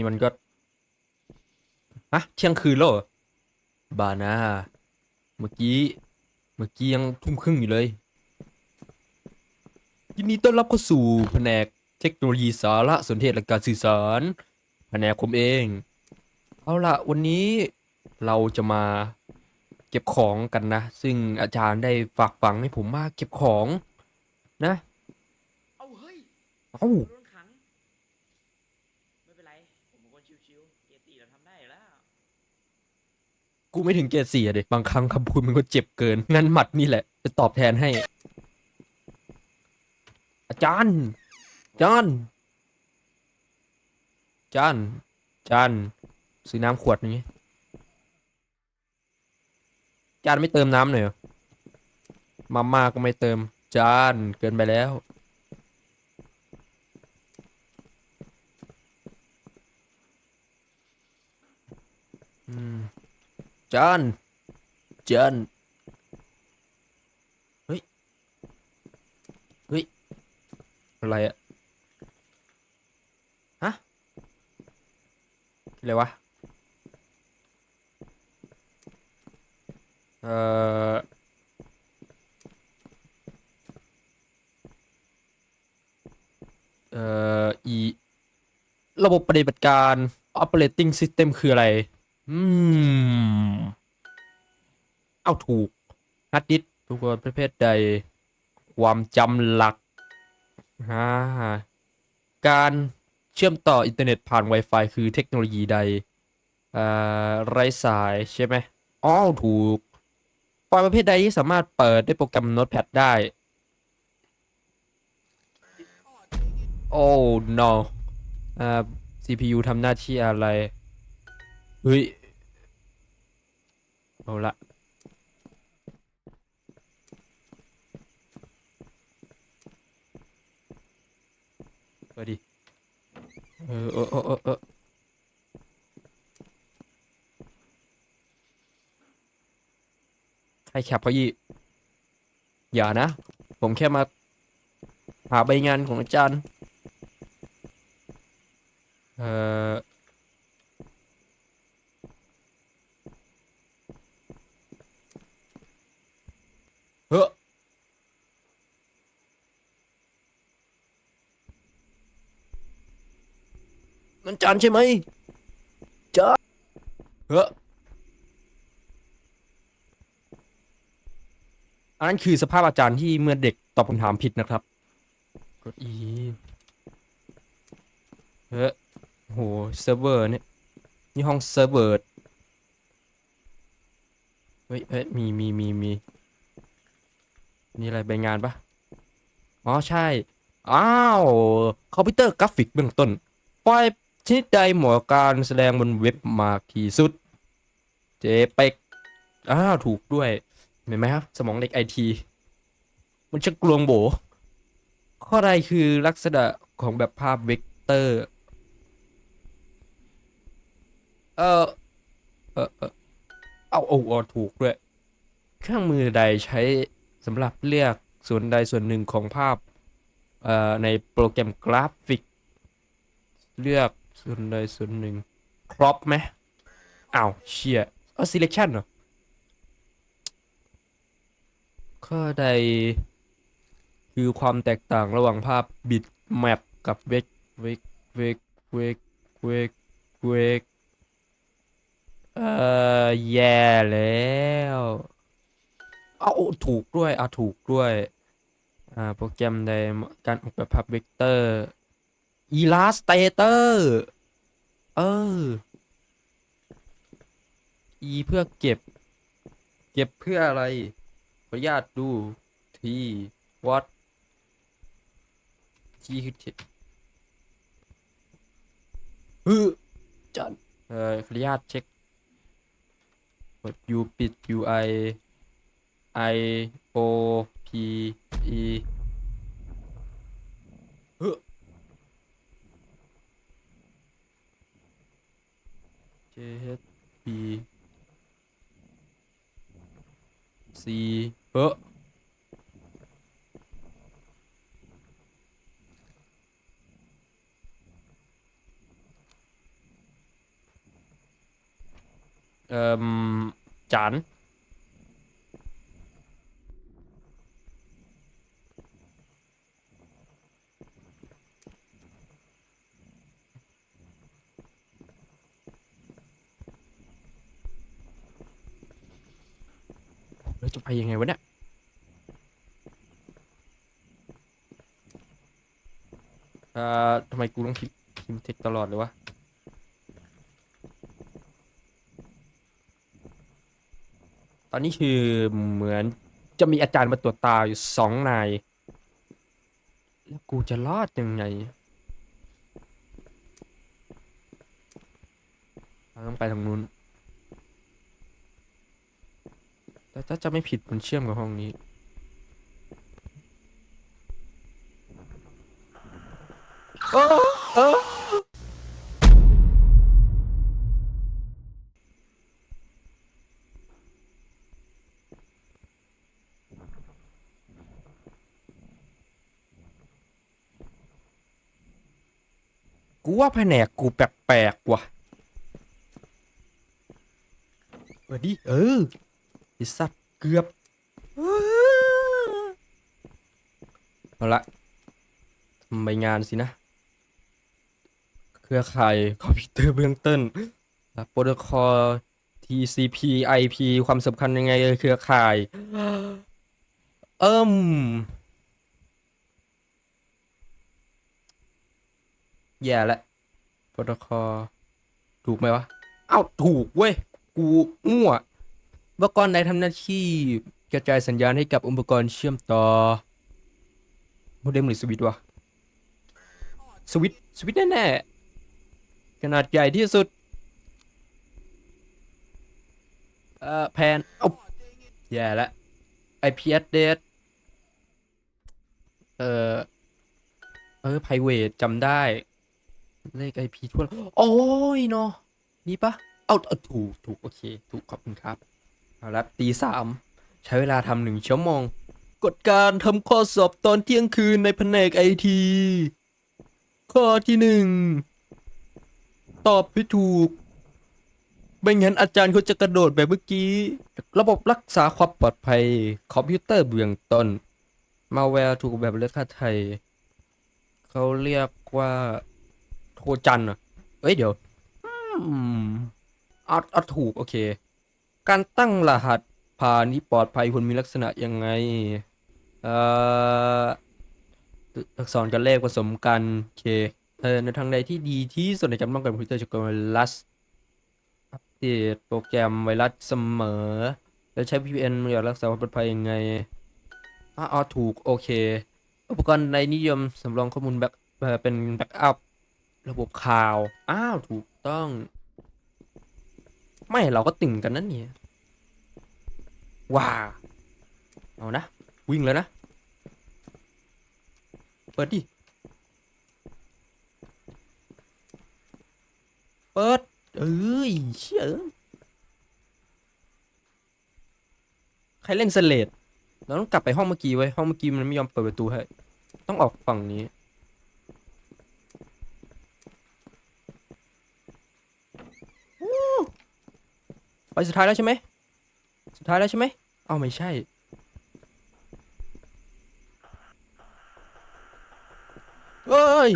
นี่มันก็ฮะเที่ยงคืนแล้วเหรอบานาเมื่อกี้ เมื่อกี้ยังทุ่มครึ่งอยู่เลยยินดีต้อนรับเข้าสู่แผนกเทคโนโลยีสารสนเทศและการสื่อสารแผนกผมเอง เอาล่ะวันนี้เราจะมาเก็บของกันนะ ซึ่งอาจารย์ได้ฝากฝังให้ผมมาเก็บของนะ เอา สี่เราทำได้อยู่แล้ว กูไม่ถึงเกรดสี่อะเด็บางครั้งคำพูดมันก็เจ็บเกิน งั้นหมัดนี่แหละ จะตอบแทนให้ อาจารย์อาจารย์อาจารย์อาจารย์ซื้อน้ำขวดหนึงอาจารย์ไม่เติมน้ำหน่อยเหรอมาม่าก็ไม่เติมอาจารย์เกินไปแล้ว จานจนเฮ้ย เฮ้ย อะไรอะฮะ อะไรวะ เอ่อเอ่ออี ระบบปฏิบัติการ operating system คืออะไร อืม เอาถูกฮาร์ดดิสทุกคนประเภทใด ความจำหลักฮ่าการเชื่อมต่ออินเทอร์เน็ตผ่าน Wi-Fi คือเทคโนโลยีใดไร้สายใช่ไหมอ๋อถูกไฟล์ประเภทใดที่สามารถเปิดด้วยโปรแกรม Notepad ได้ โอ้ no อ่า CPU ทำหน้าที่อะไร เฮ้ย เอาละเปิดดิ เออเออเออเออใครแคปเขายี่อย่านะ ผมแค่มาหาใบงานของอาจารย์ เอ่อ เฮ้อมัน จานใช่ไหมจ้าเฮ้ออันนั้นคือสภาพอาจารย์ที่เมื่อเด็กตอบคำถามผิดนะครับ กด E เฮ้อโหเซิร์ฟเวอร์เนี่ยนี่ห้องเซิร์ฟเวอร์เฮ้ยเฮ้ยมีมีมีมีนี่อะไรใบงานปะอ๋อ ใช่ อ้าว คอมพิวเตอร์กราฟิกเบื้องต้นไฟล์ ชนิดใดเหมาะกับการแสดงบนเว็บมากที่สุด เจเป็กอ้าวถูกด้วย เห็นไหมครับ สมองเด็กไอที มันจะกลวงโบ ข้อใดคือลักษณะของแบบภาพเวกเตอร์ เออเออเออเอาเอาเอาถูกด้วย เครื่องมือใดใช้สำหรับเลือกส่วนใดส่วนหนึ่งของภาพเอ่อในโปรแกรมกราฟิก เลือก ส่วนใดส่วนหนึ่งครอปไหมอ้าวเชียเออ selection เหรอ ข้อใด คือความแตกต่างระหว่างภาพบิตแมปกับเวกเวกเวกเวกเวกเวกเอ่อแย่แล้วเอาถูกด้วยอะถูกด้วย อ่า โปรแกรมใดการออกแบบภาพเวกเตอร์ Illustrator เออ E เพื่อเก็บ เก็บเพื่ออะไร ขออนุญาตดูที่ what ที่คือที่ฮึจันเอ่อขออนุญาตเช็คกด U ปิด UI I O P E สี่เฮ้เอ่อจาน จะไปยังไงวะเนี่ย เอ่อทำไมกูต้องพิมพ์พิมพ์เท็กซ์ตลอดเลยวะ ตอนนี้คือเหมือนจะมีอาจารย์มาตรวจตาอยู่สองนาย แล้วกูจะรอดยังไงเราต้องไปทางนู้น แต่ถ้าจะไม่ผิดมันเชื่อมกับห้องนี้ เออเออกูว่าแผนกกูแปลกๆว่ะเออดิเออ ไอสัตว์เกือบเอาละทำใบงานสินะ เครือข่ายคอมพิวเตอร์เบื้องต้นโปรโตคอล TCP IP ความสำคัญยังไงเครือข่าย เอิ่ม แย่ละโปรโตคอล ถูกไหมวะ เอ้า ถูกเว้ย กูมั่ว อุปกรณ์ใดทำหน้าที่กระจายสัญญาณให้กับอุปกรณ์เชื่อมต่อโมเด็มหรือสวิตช์วะสวิตช์สวิตช์แน่ๆขนาดใหญ่ที่สุดเอ่อแพนเอ้แย่ล้ว IP address เอ่อเออ private จำได้ เลข IP ทั่วโอ้ยเนาะนี่ปะเอาเอาถูก ถูก โอเค ถูก ขอบคุณครับ เอาละตีสามใช้เวลาทำหนึ่งชั่วโมง กฎการทำข้อสอบตอนเที่ยงคืนในแผนกไอที ข้อที่หนึ่ง ตอบให้ถูก ไม่งั้นอาจารย์เขาจะกระโดดแบบเมื่อกี้ ระบบรักษาความปลอดภัย คอมพิวเตอร์เบื้องต้น มาแวร์ถูกแบบเลือกค่าไทย เขาเรียกว่าโทจันทร์เอ้ยเดี๋ยวอืมอาเอาถูก โอเค การตั้งรหัสผ่านที่ปลอดภัยควรมีลักษณะยังไง เอ่ออักษรกับเลขผสมกันโอเคเออในทางใดที่ดีที่สุดในการป้องกันคอมพิวเตอร์จากไวรัสอัปเดตโปรแกรมไวรัสเสมอ แล้วใช้ VPN อยากรักษาความปลอดภัยยังไงอ๋อถูก โอเค อุปกรณ์ในนิยมสำรองข้อมูลแบ็คเอ่อเป็นแบ็กอัพระบบข่าว อ้าว ถูกต้อง ไม่เราก็ติ่งกันนั่นเนี่ย ว้าเอานะ วิ่งเลยนะ เปิดดิ เปิด เอ้ยเชื่อใครเล่นสเลดเราต้องกลับไปห้องเมื่อกี้ไว้ห้องเมื่อกี้มันไม่ยอมเปิดประตูให้ต้องออกฝั่งนี้ ไปสุดท้ายแล้วใช่ไหมสุดท้ายแล้วใช่ไหม เอ้าไม่ใช่ เอ้ย